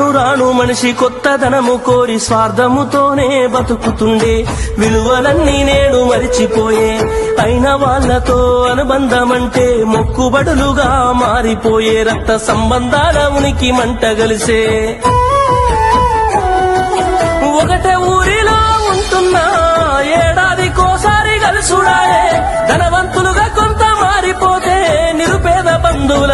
రాను రాను మనిషి కొత్తదనము కోరి స్వార్థముతోనే బతుకుతుండే. విలువలన్నీ నేడు మరిచిపోయే. అయిన వాళ్ళతో అనుబంధమంటే మొక్కుబడులుగా మారిపోయే. రక్త సంబంధాల ఉనికి మంట కలిసే ఒకటే ఊరిలో ఉంటున్నా. ఏడాది కోసారి కలుసుడాయే ధనవంతులుగా